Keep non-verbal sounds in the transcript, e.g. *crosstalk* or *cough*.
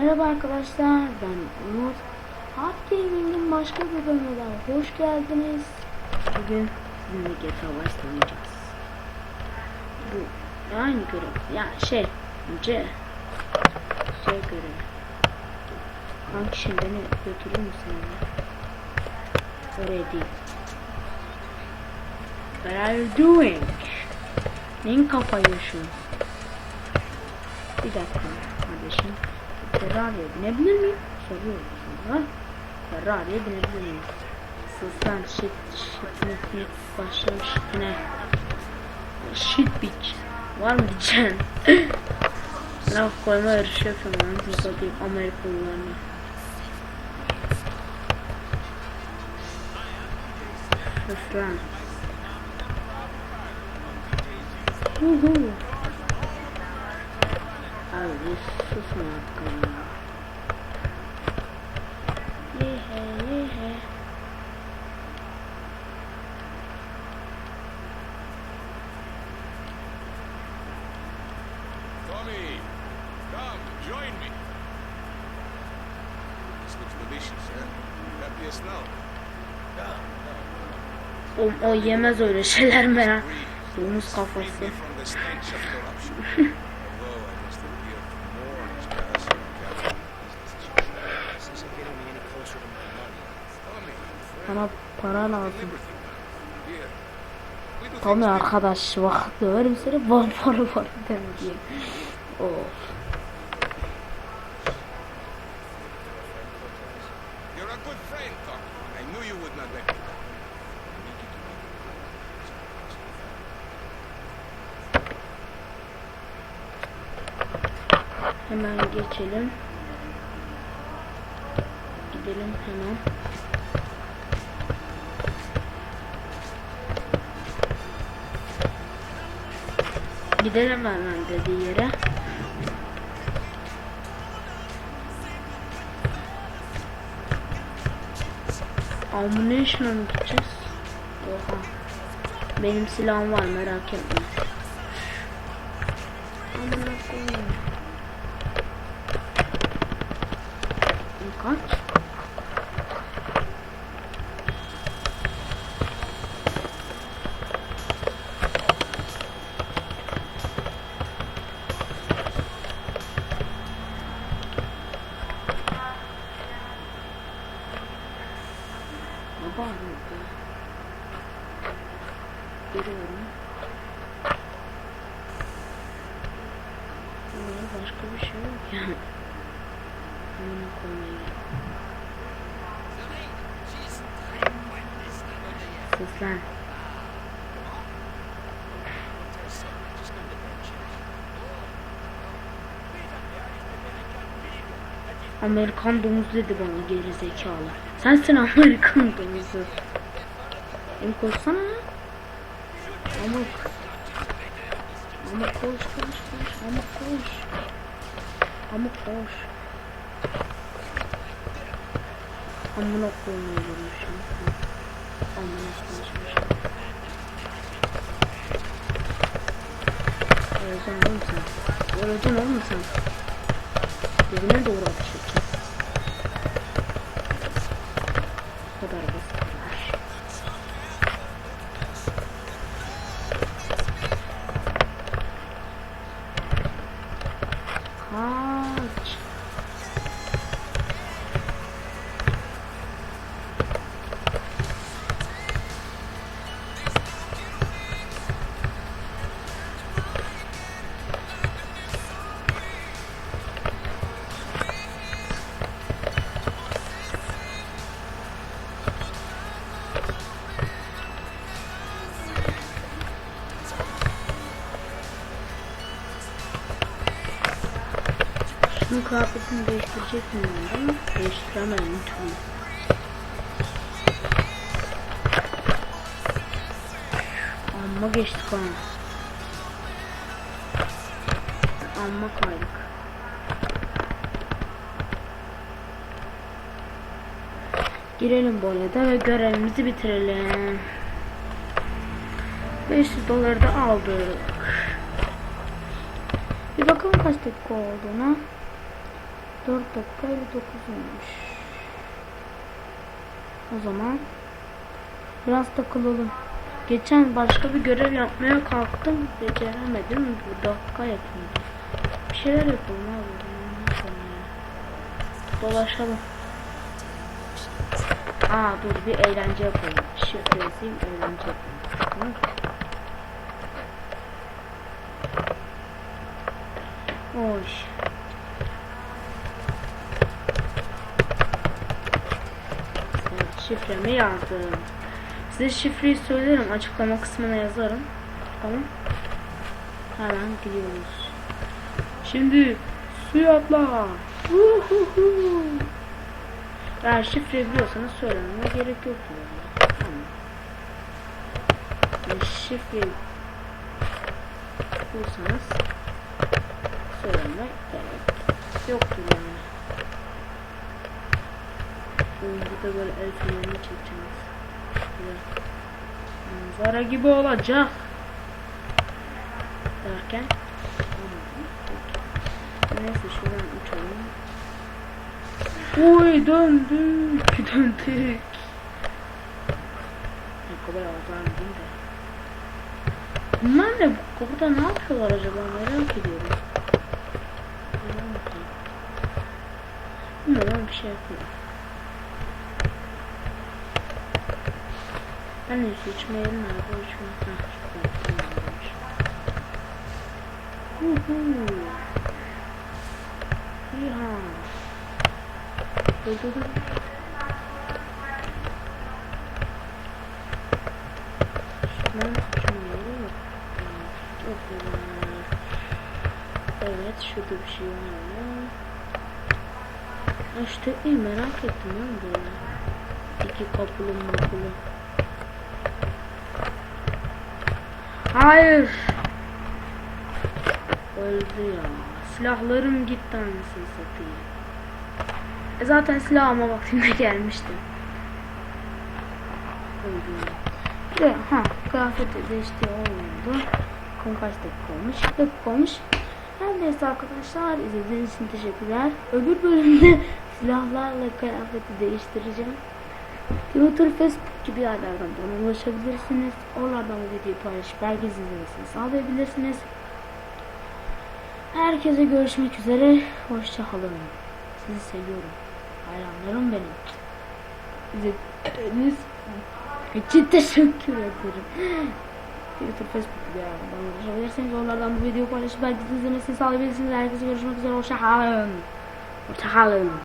Merhaba arkadaşlar ben Umut. Hard Gaming'in başka bir bölümüne hoş geldiniz. Bugün sizinle GTA başlamayacağız. Bu aynı görev. Ya şey C şey görevi. Kanka şimdi beni götürür müsün ya? Oraya değil. What are you doing? Neyin kafayı yaşıyorsun? Bir dakika kardeşim. Ferrari'ye binebilir miyim? Soruyorum sana. Ferrari'ye binebilir miyim? Sus lan shit shit başlamış yine. Shit bitch. Var mı diyeceksin? Laf koyma yarışı yapıyorum lan. Satayım Amerikalılarına. Sus lan. Huhu. Abi bir susun me any closer to my money. Tommy, friend, Bana para lazım. things arkadaş bak döverim seni. Var para var deme diye. *laughs* Of. Knew you would not make Hemen geçelim. Gidelim hemen. Gidelim hemen dediği yere. Ammunition'a mı gideceğiz? Oha. Benim silahım var merak etme. Amına koyayım. Kaç? Bağırıyor bu? Görüyorum. Bunlar başka bir şey yok yani. Amına koyayım. Sus lan. Amerikan domuz dedi bana geri zekalı. Sensin Amerikan domuzu. Beni koşsana. Amık. Amık koş koş koş. Amık koş. Amık koş. Amına koymayı görmüşüm. Amına koymuşum. Öleceksin oğlum sen. Öleceksin oğlum sen. Dibine doğru atış edeceğim. Kıyafetini değiştirecek miyim ama değiştiremem lütfen. Amma geçtik ha. Amma kaydık. Girelim bu arada ve görevimizi bitirelim. 500 doları da aldık. Bir bakalım kaç dakika olduğuna. 4 dakika 59 olmuş. O zaman biraz takılalım. Geçen başka bir görev yapmaya kalktım. Beceremedim. Bu dakika yapayım. Bir şeyler yapalım abi. Dolaşalım. Aa dur bir eğlence yapalım. Şifre yazayım eğlence yapalım. Tamam mı? Hoş. Evet, şifremi yazdım. Size şifreyi söylerim. Açıklama kısmına yazarım. Tamam. Hemen gidiyoruz. Şimdi suya atla. Uhuhu. Eğer şifreyi biliyorsanız söylememe gerek yok. Yani. Tamam. Yani şifreyi biliyorsanız söylememe gerek yoktur yani. Burada böyle el fenerini çekeceğiz. Manzara gibi olacak. Derken. Neyse şuradan uçalım. Uy döndük *laughs* döndük. Ne kadar azar değil de. Bunlar ne? Burada ne yapıyorlar acaba. Merak ediyorum. Bilmiyorum bir şey yapıyor. Ben de su içmeyelim mi? Bu. Tamammış. Huhu. Dur dur. Şuradan içmeyelim mi? Evet şurada bir şey var mı? İşte iyi merak ettim lan böyle. İki kapılı mapılı. Hayır. Öldü ya. Silahlarım gitti anasını satayım. E zaten silahıma vaktinde *laughs* gelmişti. Öldü de ha kıyafeti değiştiği olmadı. Bakalım kaç dakika olmuş? 2 dakika olmuş. Her neyse arkadaşlar izlediğiniz için teşekkürler. Öbür bölümde *laughs* silahlarla kıyafeti değiştireceğim. Twitter, Facebook gibi yerlerden bana ulaşabilirsiniz. Oralardan bu videoyu paylaşıp herkes izlemesini sağlayabilirsiniz. Herkese görüşmek üzere. Hoşçakalın. Sizi seviyorum. Hayranlarım benim. İzlediğiniz için teşekkür ederim. Twitter, Facebook gibi yerlerden ulaşabilirsiniz. Oralardan bu videoyu paylaşıp herkes izlemesini sağlayabilirsiniz. Herkese görüşmek üzere. Hoşçakalın. Hoşçakalın.